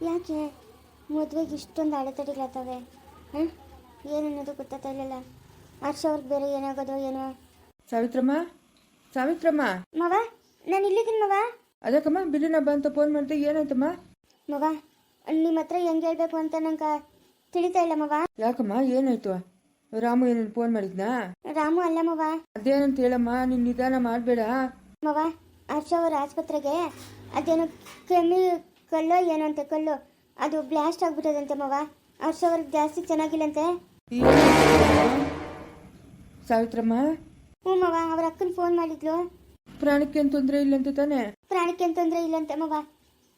ಯಾಕೆ? ಮದುವೆಗೆ ಇಷ್ಟೊಂದು ಅಡೆತಡೆಗಳಾತವೆ ಹಾಂ ಏನನ್ನೋದು ಗೊತ್ತಾಗ್ತಾ ಇಲ್ಲಲ್ಲ ಹರ್ಷ ಅವ್ರಿಗೆ ಬೇರೆ ಏನಾಗೋದು ಏನೋ. ಸಾವಿತ್ರಮ್ಮ? ಸಾವಿತ್ರಮ್ಮ? ಮವ ನಾನು ಇಲ್ಲಿದ್ದೀನಿ ಮವ. ಅದಕ್ಕಮ್ಮ ಬಿಲ್ಲಿನಬ್ಬ ಅಂತ ಫೋನ್ ಮಾಡಿದೆ. ಏನಾಯ್ತಮ್ಮ? ಮವ ನಿಮ್ಮ ಹತ್ರ ಹೆಂಗೆ ಹೇಳ್ಬೇಕು ಅಂತ ನಂಗೆ ತಿಳಿತಾ ಇಲ್ಲ ಮವ. ಯಾಕಮ್ಮ ಏನಾಯ್ತು? ರಾಮು ಏನೇನು ಫೋನ್ ಮಾಡಿದ್ನಾ? ರಾಮು ಅಲ್ಲ ಮವ. ಅದೇನಂತ ಹೇಳಮ್ಮ ನೀನು ನಿಧಾನ ಮಾಡಬೇಡ. ಮವ ಹರ್ಷ ಅವ್ರ ಆಸ್ಪತ್ರೆಗೆ ಅದೇನೋ ಕೆಮ್ಮಿ ಕಲ್ಲೋ ಏನೋ ಅಂತೆ ಕಲ್ಲು. ಅದು ಬ್ಲಾಸ್ಟ್ ಆಗ್ಬಿಟ್ಟದಂತೆ ಮವ. ಹರ್ಷ ಅವ್ರಿಗೆ ಜಾಸ್ತಿ ಚೆನ್ನಾಗಿಲ್ಲಂತೆ. ಸಾವಿತ್ರಮ್ಮ? ಹ್ಞೂ ಮವ ಅವ್ರ ಅಕ್ಕನ ಫೋನ್ ಮಾಡಿದ್ಲು. ಪ್ರಾಣಕ್ಕೆ ಏನು ತೊಂದರೆ ಇಲ್ಲಂತೆ ತಾನೆ? ಪ್ರಾಣಕ್ಕೆ ಏನ್ ತೊಂದರೆ ಇಲ್ಲಂತೆ ಮವ.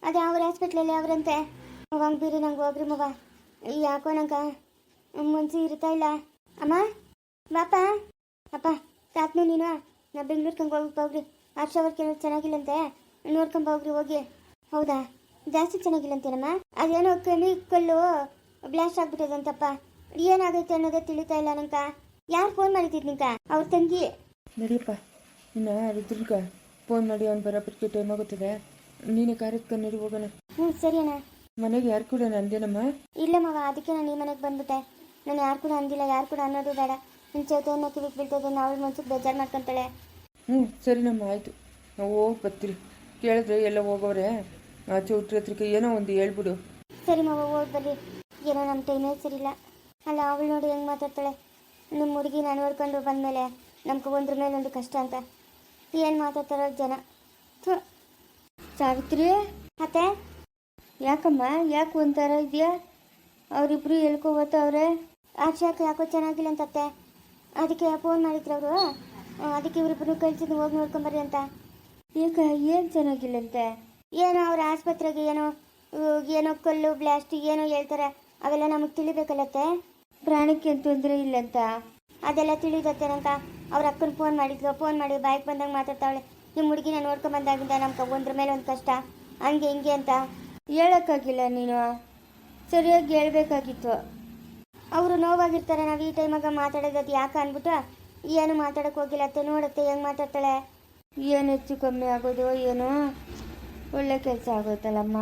ಅದೇ ಅವ್ರ ಹಾಸ್ಪಿಟ್ಲಲ್ಲಿ ಅವರಂತೆ. ಮವ ಹಂಗೆ ಬೀರಿ ನಂಗೆ ಹೋಗ್ರಿ ಮವ. ಯಾಕೋ ನಂಗ ಮನ್ಸು ಇರ್ತಾ ಇಲ್ಲ. ಅಮ್ಮ? ಬಾಪ? ಅಪ್ಪ ತಾತ್ನು ನೀನು? ನಾ ಬೆಂಗ್ಳೂರ್ ಹಂಗೆ ಹೋಗಿ ಹೋಗ್ರಿ. ಹರ್ಷ ಅವ್ರಿಗೆ ಚೆನ್ನಾಗಿಲ್ಲಂತೆ. ನೋಡ್ಕೊಂಬ ಹೋಗ್ರಿ ಹೋಗಿ. ಹೌದಾ? ಜಾಸ್ತಿ ಚೆನ್ನಾಗಿಲ್ಲಂತೇನಮ್ಮ ಅದೇನೋ ಕೆಮಿಕಲ್ಲು ಬ್ಲಾಸ್ಟ್ ಆಗ್ಬಿಟ್ಟದಂತಪ್ಪ ಏನಾಗೈತೆ ಅನ್ನೋದೇ ತಿಳಿತಾ ಇಲ್ಲ ನಂಕ. ಯಾರು ಫೋನ್ ಮಾಡಿದ್ದಿದ್ ನಿಂಕ? ಅವ್ರ ತಂಗಿ. ನಡಿಯಪ್ಪ ಇನ್ನು ರುದ್ರಗ ಫೋನ್ ಮಾಡಿ ಅವ್ನು ಬರೋಬ್ಬರಿಗೆ ಟೈಮ್ ಆಗುತ್ತದೆ. ನೀನೇ ಕಾರ್ಯಕ್ಕೆ ನಡಿ ಹೋಗೋಣ. ಹ್ಞೂ ಸರಿ ಅಣ್ಣ. ಮನೆಗೆ ಯಾರು ಕೂಡ ಅಂದೇನಮ್ಮ? ಇಲ್ಲ ಮಗ ಅದಕ್ಕೆ ನಾನು ಈ ಮನೆಗೆ ಬಂದ್ಬಿಟ್ಟೆ. ನಾನು ಯಾರು ಕೂಡ ಅಂದಿಲ್ಲ ಯಾರು ಕೂಡ ಅನ್ನೋದು ಬೇಡ. ನಿನ್ನ ಚೌತೆಯನ್ನ ಕಿವಿಗೆ ಬೀಳ್ತದೆ ಅವಳ ಮನ್ಸಿಗೆ ಬೇಜಾರು ಮಾಡ್ಕೊಂತಾಳೆ. ಹ್ಞೂ ಸರಿನಮ್ಮ ಆಯಿತು. ನಾವು ಹೋಗಿ ಬರ್ತೀರಿ ಕೇಳಿದ್ರೆ ಎಲ್ಲ ಹೋಗೋರೆ ಚೌಟ್ರಿ ಹತ್ರಕ್ಕೆ ಏನೋ ಒಂದು ಹೇಳ್ಬಿಡು. ಸರಿ ಮಾವ, ಹೋಗಿ ಬರ್ರಿ ಏನೋ ನಮ್ಮ ಟೈಮೇ ಸರಿಲ್ಲ ಅಲ್ಲ, ಅವಳು ನೋಡಿ ಹೆಂಗೆ ಮಾತಾಡ್ತಾಳೆ. ನಿಮ್ಮ ಹುಡುಗಿ ನಾನು ನೋಡ್ಕೊಂಡು ಬಂದಮೇಲೆ ನಮ್ಗೆ ಒಂದ್ರ ಮೇಲೆ ಒಂದು ಕಷ್ಟ ಅಂತ. ಏನು ಮಾತಾಡ್ತಾರೋ ಜನ. ಸಾವಿತ್ರಿ, ಅತ್ತೆ. ಯಾಕಮ್ಮ, ಯಾಕೆ ಒಂಥರ ಇದೆಯಾ? ಅವರಿಬ್ರು ಹೇಳ್ಕೊಬತ್ತವ್ರೆ ಆಶಾಕ್ ಯಾಕೋ ಚೆನ್ನಾಗಿಲ್ಲ ಅಂತತ್ತೆ ಅದಕ್ಕೆ ಫೋನ್ ಮಾಡಿದ್ರು ಅವರು. ಅದಕ್ಕೆ ಇವರಿಬ್ಬರು ಕಳ್ಸಿದ್ದು ಹೋಗಿ ನೋಡ್ಕೊಂಬರ್ರಿ ಅಂತ. ಯಾಕೆ ಏನು ಚೆನ್ನಾಗಿಲ್ಲಂತೆ ಏನೋ ಅವ್ರ ಆಸ್ಪತ್ರೆಗೆ ಏನೋ ಏನೋ ಕಲ್ಲು ಬ್ಲಾಸ್ಟ್ ಏನೋ ಹೇಳ್ತಾರೆ. ಅವೆಲ್ಲ ನಮಗೆ ತಿಳಿಬೇಕಲ್ಲತ್ತೆ? ಪ್ರಾಣಕ್ಕೆ ತೊಂದರೆ ಇಲ್ಲಂತ? ಅದೆಲ್ಲ ತಿಳಿದತ್ತೆ ನಂತ ಅವ್ರ ಅಕ್ಕನ ಫೋನ್ ಮಾಡಿದ್ಲು. ಫೋನ್ ಮಾಡಿ ಬಾಯ್ಗೆ ಬಂದಾಗ ಮಾತಾಡ್ತಾವಳೆ. ನಿಮ್ಮ ಹುಡುಗಿನ ನೋಡ್ಕೊಂಡ್ ಬಂದಾಗಿಂದ ನಮ್ಗೆ ಒಂದ್ರ ಮೇಲೆ ಒಂದು ಕಷ್ಟ. ಹಂಗೆ ಹಿಂಗೆ ಅಂತ. ಹೇಳೋಕ್ಕಾಗಿಲ್ಲ ನೀನು? ಸರಿಯಾಗಿ ಹೇಳ್ಬೇಕಾಗಿತ್ತು. ಅವರು ನೋವಾಗಿರ್ತಾರೆ. ನಾವು ಈ ಟೈಮಾಗ ಮಾತಾಡೋದು ಯಾಕೆ ಅಂದ್ಬಿಟ್ಟು ಏನು ಮಾತಾಡಕ್ಕೆ ಹೋಗಿಲ್ಲ ಅತ್ತೆ. ನೋಡತ್ತೆ ಹೆಂಗೆ ಮಾತಾಡ್ತಾಳೆ? ಏನು ಹೆಚ್ಚು ಕಮ್ಮಿ ಆಗೋದು ಏನೋ? ಒಳ್ಳೆ ಕೆಲಸ ಆಗೋಯ್ತಲ್ಲಮ್ಮ?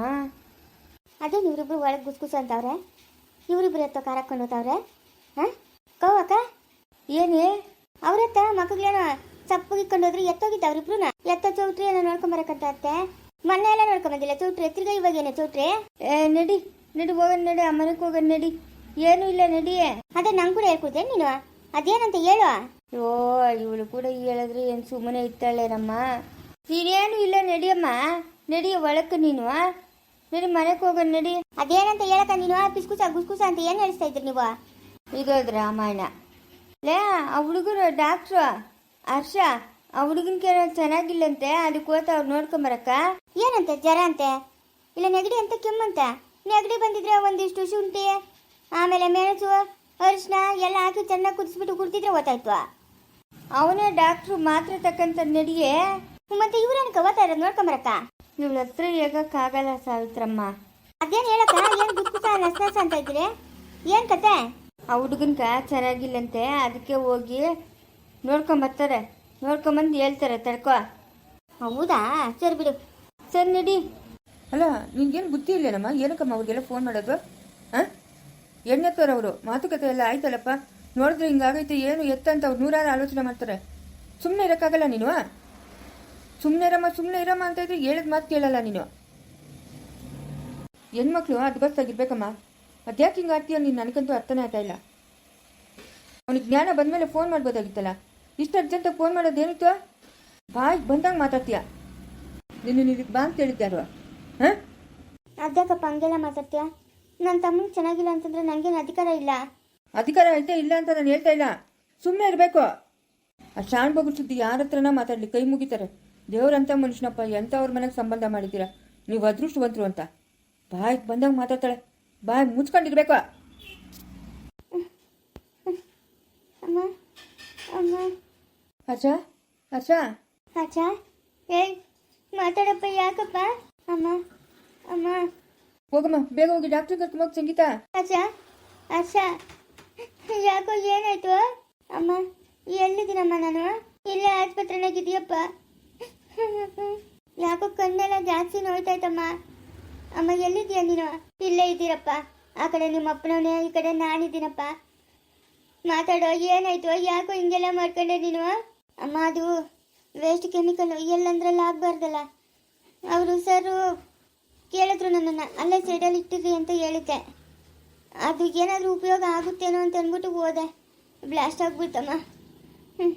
ಅದೇ ಇವರಿಬ್ರು ಒಳಗೆ ಗುಸ್ಗುಸ್ ಅಂತವ್ರೆ? ಇವರಿಬ್ರು ಎತ್ತೋ ಕಾರಕ್ಕೊಂಡವ್ರೆ ಹಾಂ? ಅಕ್ಕ ಏನೇ ಅವ್ರತ್ತ ಮಕ್ಕಳೇನೋ ಸಪ್ಪಗೆ ಇಕ್ಕೊಂಡೋದ್ರಿ ಎತ್ತೋಗಿದ್ದ ಅವ್ರಿಬ್ರು ಎತ್ತ ಚೌಟ್ರಿ ಏನೋ ನೋಡ್ಕೊಂಬರಕಂತ ಅತ್ತೆ? ಮೊನ್ನೆ ಎಲ್ಲ ನೋಡ್ಕೊಂಬಂದಿಲ್ಲ ಚೌಟ್ರಿ? ಎತ್ತಿರ್ಗ ಇವಾಗ ಏನೇ ಚೌಟ್ರಿ? ಏ ನಡಿ ನಡಿ ಹೋಗೋಣ ನಡಿ ಆ ಮನೆಗೆ ಹೋಗೋಣ ನಡಿ. ಏನೂ ಇಲ್ಲ ನಡಿ. ಅದೇ ನಂಗೆ ಕೂಡ ಹೇಳ್ಕೊಡ್ತೇ ನೀನು? ಅದೇನಂತ ಹೇಳು? ಓ ಇವಳು ಕೂಡ ಹೇಳಿದ್ರೆ ಏನು ಸುಮ್ಮನೆ ಇತ್ತಾಳೇನಮ್ಮ ನೀನೇನು ಇಲ್ಲ ನಡಿಯಮ್ಮ. ನಡಿ ಒಳಕ್ಕೆ ನೀನು ನಡಿ ಮನೆಗೆ ಹೋಗೋಣ ನಡಿ. ಅದೇನಂತ ಹೇಳಕ್ಕ ನೀನು ಪಿಸ್ಕುಸ ಗುಸ್ಕುಸ ಅಂತ ಏನು ಹೇಳಿಸ್ತಾ ಇದ್ರಿ ನೀವು? ಇದೋದು ರಾಮಾಯಣ. ಲೇ ಆ ಹುಡುಗರು ಡಾಕ್ಟ್ರು ಹರ್ಷ ಆ ಹುಡುಗನ ಕೇಳೋ ಚೆನ್ನಾಗಿಲ್ಲಂತೆ ಅದಕ್ಕೆ ಹೋತ ಅವ್ರು ನೋಡ್ಕೊಂಬರಕ್ಕ ಏನಂತೆ ಜ್ವರ ಅಂತೆ? ಇಲ್ಲ ನೆಗಡಿ ಅಂತ ಕೆಮ್ಮಂತ ನೆಗಡಿ ಬಂದಿದ್ರೆ ಒಂದಿಷ್ಟು ಶುಂಠಿ ಆಮೇಲೆ ಮೆಣಸು ಅರಿಶಿನ ಎಲ್ಲ ಹಾಕಿ ಚೆನ್ನಾಗಿ ಕುದಿಸ್ಬಿಟ್ಟು ಕುಡ್ತಿದ್ರೆ ಗೊತ್ತಾಯ್ತು ಅವನೇ ಡಾಕ್ಟ್ರು ಮಾತ್ರ ತಕ್ಕಂತ ನಡಿಯೇ? ಮತ್ತೆ ಇವ್ರೇನಕ್ಕ ಓದ್ತಾ ಇರೋದು ನೋಡ್ಕೊಂಬರಕ್ಕ ಇವಳ ಹತ್ರ ಹೇಗಕ್ಕಾಗಲ್ಲ ಸಾವಿತ್ರಮ್ಮ. ಅದೇನು ಹೇಳಕ್ಕ? ಏನು ಗುಸ್ಕುಸ ನಸ್ನಸ್ ಅಂತ ಇದ್ರೆ ಏನು ಕತೆ? ಆ ಹುಡುಗನ್ಕ ಚೆನ್ನಾಗಿಲ್ಲಂತೆ, ಅದಕ್ಕೆ ಹೋಗಿ ನೋಡ್ಕೊಂಬರ್ತಾರೆ ನೋಡ್ಕೊಂಬಂದು ಹೇಳ್ತಾರೆ, ತಡ್ಕೊ. ಹೌದಾ? ಸರಿ ಬಿಡು. ಸರಿ ನಡಿ. ಅಲ್ಲ ನಿನ್ಗೇನು ಬುದ್ಧಿ ಇಲ್ಲೇನಮ್ಮ? ಏನಕ್ಕಮ್ಮ ಅವ್ರಿಗೆಲ್ಲ ಫೋನ್ ಮಾಡೋದು? ಹಾಂ? ಎಣ್ಣೆತ್ತವ್ರು ಅವರು ಮಾತುಕತೆ ಎಲ್ಲ ಆಯ್ತಲ್ಲಪ್ಪ? ನೋಡಿದ್ರೆ ಹಿಂಗಾಗೈತೆ, ಏನು ಎತ್ತ ಅಂತ ಅವ್ರು ನೂರಾರು ಆಲೋಚನೆ ಮಾಡ್ತಾರೆ. ಸುಮ್ಮನೆ ಇರೋಕ್ಕಾಗಲ್ಲ ನೀನು ಸುಮ್ಮನೆ ಇರಮ್ಮ ಸುಮ್ಮನೆ ಇರಮ್ಮ ಅಂತ ಇದ್ರೆ ಹೇಳಿದ ಮಾತು ಕೇಳಲ್ಲ ನೀನು. ಹೆಣ್ಮಕ್ಳು ಅದ್ಗಸ್ತಾಗಿರ್ಬೇಕಮ್ಮ ಅದ್ಯಾಕೆ ಹಿಂಗೆ ಆಡ್ತೀಯ ನೀನು ನನಗಂತೂ ಅರ್ಥನೇ ಆಗ್ತಾ ಇಲ್ಲ. ಅವನಿಗೆ ಜ್ಞಾನ ಬಂದಮೇಲೆ ಫೋನ್ ಮಾಡ್ಬೋದಾಗಿತ್ತಲ್ಲ. ಇಷ್ಟು ಅರ್ಜೆಂಟಾಗಿ ಫೋನ್ ಮಾಡೋದು ಏನಿತ್ತು? ಬಾಯ್ ಬಂದಂಗೆ ಮಾತಾಡ್ತೀಯ. ನಿನ್ನ ಇದಕ್ಕೆ ಬಾ ಅಂತ ಹೇಳಿದ್ದಾರು ಹಾಂ? ಅದ್ಯಾಕಪ್ಪ ಹಂಗೆಲ್ಲ ಮಾತಾಡ್ತೀಯ? ನನ್ನ ತಮ್ಮನಿಗೆ ಚೆನ್ನಾಗಿಲ್ಲ ಅಂತಂದ್ರೆ ನನಗೇನು ಅಧಿಕಾರ ಇಲ್ಲ. ಅಧಿಕಾರ ಐತೆ ಇಲ್ಲ ಅಂತ ನಾನು ಹೇಳ್ತಾ ಇಲ್ಲ. ಸುಮ್ಮನೆ ಇರಬೇಕು. ಆ ಶಾಣ್ ಬಗ್ಗೆ ಸುದ್ದಿ ಯಾರ ಹತ್ರನ ಮಾತಾಡಲಿ? ಕೈ ಮುಗಿತಾರೆ. ದೇವ್ರಂತ ಮನುಷ್ಯನಪ್ಪ ಎಂಥವ್ರ ಮನೆಗೆ ಸಂಬಂಧ ಮಾಡಿದ್ದೀರಾ? ನೀವು ಅದೃಷ್ಟವಂತರು ಅಂತ. ಬಾಯ್ ಬಂದಾಗ ಮಾತಾಡ್ತಾಳೆ. ಬಾಯ್ ಮುಚ್ಕೊಂಡಿರ್ಬೇಕು. ಅಮ್ಮ ಅಮ್ಮ. ಹರ್ಷ ಹರ್ಷ ಅಚ್ಚ ಏಯ್ ಮಾತಾಡಪ್ಪ ಯಾಕಪ್ಪ? ಅಮ್ಮ ಅಮ್ಮ. ಹೋಗಮ್ಮ ಬೇಗ ಹೋಗಿ ಡಾಕ್ಟರ್ ಕರ್ಕೊಂಬೋಗಿ ಸಂಗೀತ. ಅಚ್ಚ ಅಚ್ಚ ಯಾಕೋ ಏನಾಯ್ತು? ಅಮ್ಮ ಎಲ್ಲಿದ್ದೀನಮ್ಮ ನಾನು? ಇಲ್ಲೇ ಆಸ್ಪತ್ರೆನಾಗಿದೆಯಪ್ಪ ಯಾಕೋ ಕಣ್ಣೆಲ್ಲ ಜಾಸ್ತಿ ನೋಯ್ತಾಯ್ತಮ್ಮ. ಅಮ್ಮ, ಎಲ್ಲಿದ್ದೀಯ ನೀನು? ಇಲ್ಲೇ ಇದ್ದೀರಪ್ಪ. ಆ ಕಡೆ ನಿಮ್ಮ ಅಪ್ಪನವನೇ, ಈ ಕಡೆ ನಾನಿದ್ದೀನಪ್ಪ. ಮಾತಾಡೋ, ಏನಾಯ್ತು? ಯಾಕೋ ಹಿಂಗೆಲ್ಲ ಮಾಡ್ಕೊಂಡೆ ನೀನು? ಅಮ್ಮ, ಅದು ವೇಸ್ಟ್ ಕೆಮಿಕಲ್ ಎಲ್ಲಂದ್ರಲ್ಲಿ ಆಗಬಾರ್ದಲ್ಲ. ಅವರು ಸರ್, ಕೇಳಿದ್ರು ನನ್ನನ್ನು. ಅಲ್ಲೇ ಸೈಡಲ್ಲಿ ಇಟ್ಟಿರಿ ಅಂತ ಹೇಳಿದ್ದೆ. ಅದು ಏನಾದರೂ ಉಪಯೋಗ ಆಗುತ್ತೇನೋ ಅಂತ ಅಂದ್ಬಿಟ್ಟು ಹೋದೆ. ಬ್ಲಾಸ್ಟ್ ಆಗ್ಬಿಡ್ತಮ್ಮ. ಹ್ಞೂ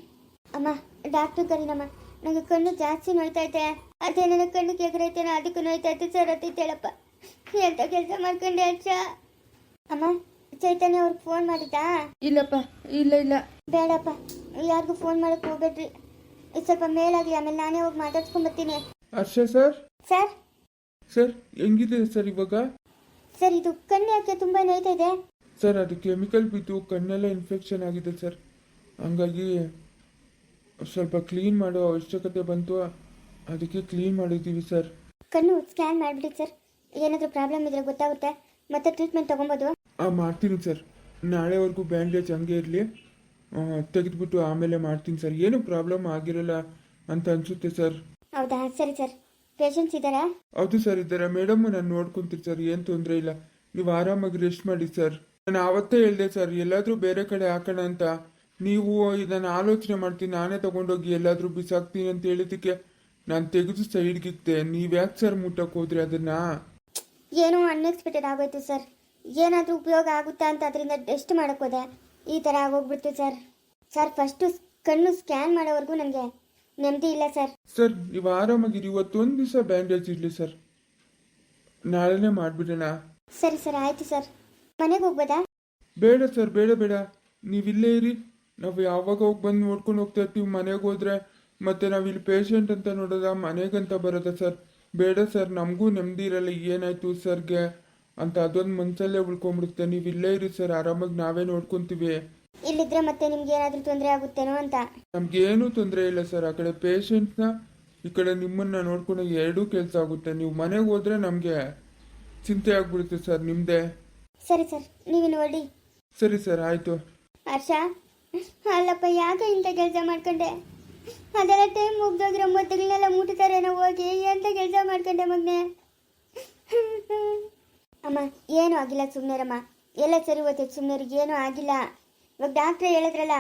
ಅಮ್ಮ ಡಾಕ್ಟ್ರು ಕರೀನಮ್ಮ. ನನಗೆ ಕಣ್ಣು ಜಾಸ್ತಿ ನೋಯ್ತೈತೆ. ಅದೇ ನನಗೆ ಕಣ್ಣು ಕೆಗರೈತೇನೋ ಅದಕ್ಕೂ ನೋಯ್ತೈತೆ ಸರ್ ಹೇಳಪ್ಪ ಎಂತ ಕೆಲಸ ಮಾಡ್ಕೊಂಡೆ ಅಚ್ಚ? ಅಮ್ಮ ಚೈತನ್ಯ ಅವ್ರಿಗೆ ಫೋನ್ ಮಾಡಿದ್ದಾ? ಇಲ್ಲಪ್ಪ ಇಲ್ಲ ಇಲ್ಲ. ಬೇಡಪ್ಪ ಯಾರಿಗೂ ಫೋನ್ ಮಾಡಕ್ ಹೋಗ್ಬೇಡ್ರಿ. ಇದು ಸ್ವಲ್ಪ ಮೇಲಾಗಿ ಆಮೇಲೆ ನಾನೇ ಹೋಗಿ ಮಾತಾಡ್ಸ್ಕೊಂಬರ್ತೀನಿ ಹರ್ಷ ಸರ್? ಸರ್? ಸರ್ ಹೆಂಗಿದೆ ಸರ್ ಇವಾಗ? ಸರ್ ಇದು ಕಣ್ಣು ಯಾಕೆ ತುಂಬಾ ನೋಯ್ತಾ ಇದೆ ಸರ್ ಅದು ಕೆಮಿಕಲ್ ಬಿದ್ದು ಕಣ್ಣೆಲ್ಲ ಇನ್ಫೆಕ್ಷನ್ ಆಗಿದೆ ಸರ್. ಹಂಗಾಗಿ ಸ್ವಲ್ಪ ಕ್ಲೀನ್ ಮಾಡೋ ಅವಶ್ಯಕತೆ ಬಂತು. ಅದಕ್ಕೆ ಕ್ಲೀನ್ ಮಾಡಿದ್ದೀವಿ ಸರ್ ಕಣ್ಣು ಸ್ಕ್ಯಾನ್ ಮಾಡಿಬಿಡಿ ಸರ್ ಏನಾದರೂ ಪ್ರಾಬ್ಲಮ್ ಇದ್ರೆ ಗೊತ್ತಾಗುತ್ತೆ. ಮತ್ತೆ ಟ್ರೀಟ್ಮೆಂಟ್ ತೊಗೊಬೋದು. ಮಾಡ್ತೀನಿ ಸರ್ ನಾಳೆವರೆಗೂ ಬ್ಯಾಂಡೇಜ್ ಹಂಗೆ ಇರಲಿ. ತೆಗೆದುಬಿಟ್ಟು ಆಮೇಲೆ ಮಾಡ್ತೀನಿ ಸರ್ ಏನು ಪ್ರಾಬ್ಲಮ್ ಆಗಿರಲ್ಲ ಅಂತ ಅನಿಸುತ್ತೆ ಸರ್ ಹೌದಾ? ಸರಿ ಸರ್ ಪೇಷಂಟ್ಸ್ ಇದ್ದಾರಾ? ಹೌದು ಸರ್ ಇದ್ದಾರೆ? ಮೇಡಮ್ ನಾನು ನೋಡ್ಕೊಂತೀನಿ ಸರ್ ಏನು ತೊಂದರೆ ಇಲ್ಲ. ನೀವು ಆರಾಮಾಗಿ ರೆಸ್ಟ್ ಮಾಡಿ ಸರ್ ನಾನು ಆವತ್ತೇ ಹೇಳಿದೆ ಸರ್ ಎಲ್ಲಾದರೂ ಬೇರೆ ಕಡೆ ಹಾಕೋಣ ಅಂತ. ನೀವು ಇದನ್ನು ಆಲೋಚನೆ ಮಾಡ್ತೀನಿ ನಾನೇ ತಗೊಂಡೋಗಿ ಎಲ್ಲಾದರೂ ಬಿಸಾಕ್ತೀನಿ ಅಂತ ಹೇಳಿದಕ್ಕೆ ನಾನು ತೆಗೆದು ಸೈಡ್ಗಿಕ್ತೆ. ನೀವು ಯಾಕೆ ಸರ್ ಮುಟ್ಟಕ್ಕೆ ಹೋದ್ರಿ ಅದನ್ನ? ಏನೋ ಅನ್ಎಕ್ಸ್ಪೆಕ್ಟೆಡ್ ಆಗೋಯ್ತು ಸರ್ ಏನಾದರೂ ಉಪಯೋಗ ಆಗುತ್ತಾ ಅಂತ ಅದರಿಂದ ಟೆಸ್ಟ್ ಮಾಡಕ್ ಹೋದೆ. ಈ ಥರ ಆಗೋಗ್ಬಿಡ್ತು ಸರ್ ಸರ್ ಫಸ್ಟು ಕಣ್ಣು ಸ್ಕ್ಯಾನ್ ಮಾಡೋವರೆಗೂ ನನಗೆ ನೆಮ್ಮದಿ ಇಲ್ಲ ಸರ್ ಸರ್ ನೀವು ಆರಾಮಾಗಿರಿ. ಇವತ್ತೊಂದು ದಿವಸ ಬ್ಯಾಂಡೇಜ್ ಇರಲಿ ಸರ್ ನಾಳೆನೇ ಮಾಡಿಬಿಡೋಣ. ಸರಿ ಸರ್ ಆಯಿತು ಸರ್ ಮನೆಗೆ ಹೋಗ್ಬೋದಾ? ಬೇಡ ಸರ್ ಬೇಡ ಬೇಡ. ನೀವಿಲ್ಲೇ ಇರಿ. ನಾವು ಯಾವಾಗ ಹೋಗಿ ಬಂದು ನೋಡ್ಕೊಂಡು ಹೋಗ್ತಾ ಇರ್ತೀವಿ ಮನೆಗೆ ಹೋದ್ರೆ. ಮತ್ತೆ ನಾವು ಇಲ್ಲಿ ಪೇಷಂಟ್ ಅಂತ ನೋಡೋದ ಮನೆಗಂತ ಬರೋದ ಸರ್. ಬೇಡ ಸರ್ ನಮಗೂ ನೆಮ್ಮದಿ ಇರಲ್ಲ ಏನಾಯ್ತು ಸರ್ಗೆ? ಅಂತ ಅದೊಂದು ಮನ್ಸಲ್ಲೇ ಉಳ್ಕೊಂಡ್ಬಿಡುತ್ತೆ. ನೀವು ಇಲ್ಲೇ ಇರಿ ಸರ್ ಆರಾಮಾಗಿ ನಾವೇ ನೋಡ್ಕೊಂತೀವಿ. ಇಲ್ಲಿದ್ರೆ ಮತ್ತೆ ನಿಮ್ಗೆ ಏನಾದ್ರೂ ತೊಂದರೆ ಆಗುತ್ತೇನೋ ಅಂತ? ನಮ್ಗೇನು ತೊಂದರೆ ಇಲ್ಲ ಸರ್. ಆ ಕಡೆ ಪೇಷಂಟ್ನ ಈ ಕಡೆ ನಿಮ್ಮನ್ನ ನೋಡ್ಕೊಂಡು ಎರಡೂ ಕೆಲಸ ಆಗುತ್ತೆ. ನೀವು ಮನೆಗೆ ಹೋದ್ರೆ ನಮಗೆ ಚಿಂತೆ ಆಗ್ಬಿಡುತ್ತೆ ಸರ್ ನಿಮ್ಮದೇ ಸರಿ ಸರ್ ನೀವಿನ್ನು ಹೊರಡಿ. ಸರಿ ಸರ್ ಆಯ್ತು. ಹರ್ಷ? ಅಲ್ಲಪ್ಪ, ಯಾಕೆ ಇಂಥ ಕೆಲಸ ಮಾಡ್ಕೊಂಡೆ? ಅದೆಲ್ಲ ಟೈಮ್ ಮುಗ್ದೋಗಿರೋ ಮೊತ್ತಗಳನ್ನೆಲ್ಲ ಮುಟ್ತಾರೇನೋ ಹೋಗಿ. ಎಂತ ಕೆಲಸ ಮಾಡ್ಕೊಂಡೆ ಮಗ್ನೆ? ಅಮ್ಮ, ಏನೂ ಆಗಿಲ್ಲ ಸುಮ್ಮನೆರಮ್ಮ ಎಲ್ಲ ಸರಿ ಹೋಗ್ತದೆ ಸುಮ್ಮನೆರು ಏನೂ ಆಗಿಲ್ಲ. ಇವಾಗ ಡಾಕ್ಟ್ರ್ ಹೇಳಿದ್ರಲ್ಲ,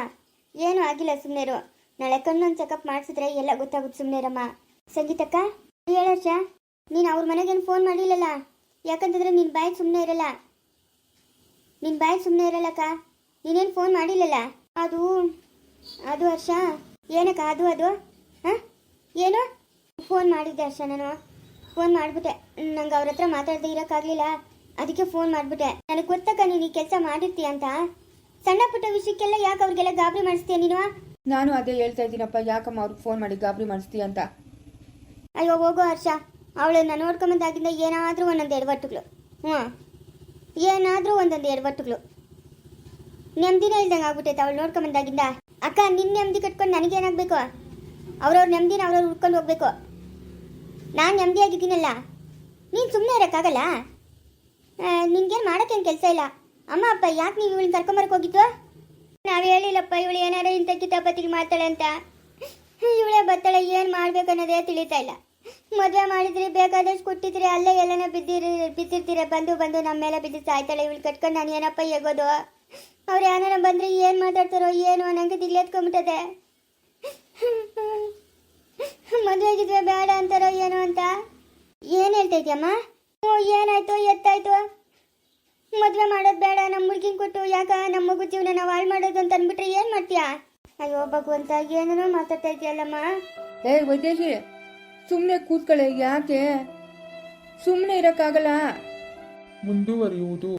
ಏನೂ ಆಗಿಲ್ಲ ಸುಮ್ಮನೆರು ನಾಳೆ ಕಣ್ಣೊಂದು ಚೆಕಪ್ ಮಾಡಿಸಿದ್ರೆ ಎಲ್ಲ ಗೊತ್ತಾಗುತ್ತೆ ಸುಮ್ಮನೆರಮ್ಮ ಸಂಗೀತಕ್ಕ ಹೇಳರ್ಷ ನೀನು ಅವ್ರ ಮನೆಗೇನು ಫೋನ್ ಮಾಡಿಲ್ಲಲ್ಲ ಯಾಕಂತಂದ್ರೆ ನಿನ್ನ ಬಾಯಿ ಸುಮ್ಮನೆ ಇರಲ್ಲ. ನಿನ್ನ ಬಾಯಿ ಸುಮ್ಮನೆ ಇರಲ್ಲಕ್ಕ. ನೀನೇನು ಫೋನ್ ಮಾಡಿಲ್ಲಲ್ಲ? ಅದು ಅದು ಹರ್ಷ. ಏನಕ್ಕ ಅದು ಅದು? ಹಾಂ? ಏನು? ಫೋನ್ ಮಾಡಿದ್ದೆ ಹರ್ಷ ನಾನು. ಫೋನ್ ಮಾಡಿಬಿಟ್ಟೆ. ನಂಗೆ ಅವ್ರ ಹತ್ರ ಮಾತಾಡದೆ ಇರೋಕ್ಕಾಗಲಿಲ್ಲ. ಅದಕ್ಕೆ ಫೋನ್ ಮಾಡಿಬಿಟ್ಟೆ. ನನಗೆ ಗೊತ್ತಕ್ಕ ನೀನು ಈ ಕೆಲಸ ಮಾಡಿರ್ತೀಯ ಅಂತ? ಸಣ್ಣ ಪುಟ್ಟ ವಿಷಯಕ್ಕೆಲ್ಲ ಯಾಕೆ ಅವ್ರಿಗೆಲ್ಲ ಗಾಬರಿ ಮಾಡಿಸ್ತೀಯ ನೀನು? ನಾನು ಅದೇ ಹೇಳ್ತಾ ಇದ್ದೀನಪ್ಪ ಯಾಕಮ್ಮ ಅವ್ರಿಗೆ ಫೋನ್ ಮಾಡಿ ಗಾಬರಿ ಮಾಡಿಸ್ತೀಯ ಅಂತ? ಅಯ್ಯೋ ಹೋಗೋ ಹರ್ಷ. ಅವಳನ್ನ ನೋಡ್ಕೊಂಬಂದಾಗಿಂದ ಏನಾದರೂ ಒಂದೊಂದು ಎಡವಟ್ಟುಗಳು. ಹ್ಞೂ ಏನಾದರೂ ಒಂದೊಂದು ಎಡವಟ್ಟುಗಳು. ನೆಮ್ಮದಿನೇ ಇಲ್ದಂಗೆ ಆಗ್ಬಿಟ್ಟೈತೆ ಅವಳು ನೋಡ್ಕೊಂಬಂದಾಗಿಂದ. ಅಕ್ಕ, ನಿನ್ನ ನೆಮ್ಮದಿ ಕಟ್ಕೊಂಡು ನನಗೇನಾಗಬೇಕು ಅವ್ರವ್ರ ನೆಮ್ಮದಿನ ಅವ್ರವ್ರು ಹುಡ್ಕೊಂಡು ಹೋಗ್ಬೇಕು. ನಾನು ನೆಮ್ಮದಿಯಾಗಿದ್ದೀನಲ್ಲ. ನೀನು ಸುಮ್ಮನೆ ಇರೋಕ್ಕಾಗಲ್ಲ? ನಿನ್ಗೇನು ಮಾಡೋಕ್ಕೇನು ಕೆಲಸ ಇಲ್ಲ. ಅಮ್ಮ, ಅಪ್ಪ, ಯಾಕೆ ನೀವು ಇವಳನ್ನ ಕರ್ಕೊಂಬರಕ್ಕೆ ಹೋಗಿದ್ದು? ನಾವು ಹೇಳಿಲ್ಲಪ್ಪ, ಇವಳು ಏನಾರು ಇಂಥ ಕಿತಾಪತಿಗೆ ಮಾಡ್ತಾಳೆ ಅಂತ. ಇವಳೇ ಬರ್ತಾಳೆ, ಏನು ಮಾಡ್ಬೇಕು ಅನ್ನೋದೇ ತಿಳಿತಾ ಇಲ್ಲ. ಮದುವೆ ಮಾಡಿದ್ರಿ, ಬೇಕಾದಷ್ಟು ಕೊಟ್ಟಿದ್ರಿ, ಅಲ್ಲೇ ಎಲ್ಲನ ಬಿದ್ದಿರಿ, ಬಿದ್ದಿರ್ತೀರ, ಬಂದು ಬಂದು ನಮ್ಮ ಮೇಲೆ ಬಿದ್ದು ಸಾಯ್ತಾಳೆ, ಇವಳು ಕಟ್ಕೊಂಡು ನಾನು ಏನಪ್ಪ ಎಗೋದು ಅವ್ರು ಯಾರು ಬಂದ್ರೆ ಏನು ಮಾತಾಡ್ತಾರೋ ಏನು ನನಗೆ ದಿಗ್ಲೆತ್ಕೊಂಬಿಟ್ಟದೆ ಮದುವೆ ಆಗಿದ್ವೆ ಬೇಡ ಅಂತಾರೋ ಏನೋ ಅಂತ. ಏನು ಹೇಳ್ತೈತಿಯಮ್ಮ ಓ, ಏನಾಯ್ತು, ಎತ್ತಾಯ್ತು? ಮದುವೆ ಮಾಡೋದು ಬೇಡ ನಮ್ಮ ಹುಡುಗಿನ ಕೊಟ್ಟು ಯಾಕ ನಮ್ಮ ಮಗು ಜೀವನ ನಾವು ಹಾಳು ಮಾಡೋದು ಅಂತ ಅಂದ್ಬಿಟ್ರೆ ಏನು ಮಾಡ್ತೀಯಾ? ಅಯ್ಯೋ, ಭಗವಂತ, ಏನೇನೋ ಮಾತಾಡ್ತಾ ಇದೆಯಲ್ಲಮ್ಮ? ಏ ಸುಮ್ಮನೆ ಕೂತ್ಕೊಳ್ಳೆ ಯಾಕೆ? ಸುಮ್ಮನೆ ಇರೋಕ್ಕಾಗಲ್ಲ. ಮುಂದುವರಿಯುವುದು.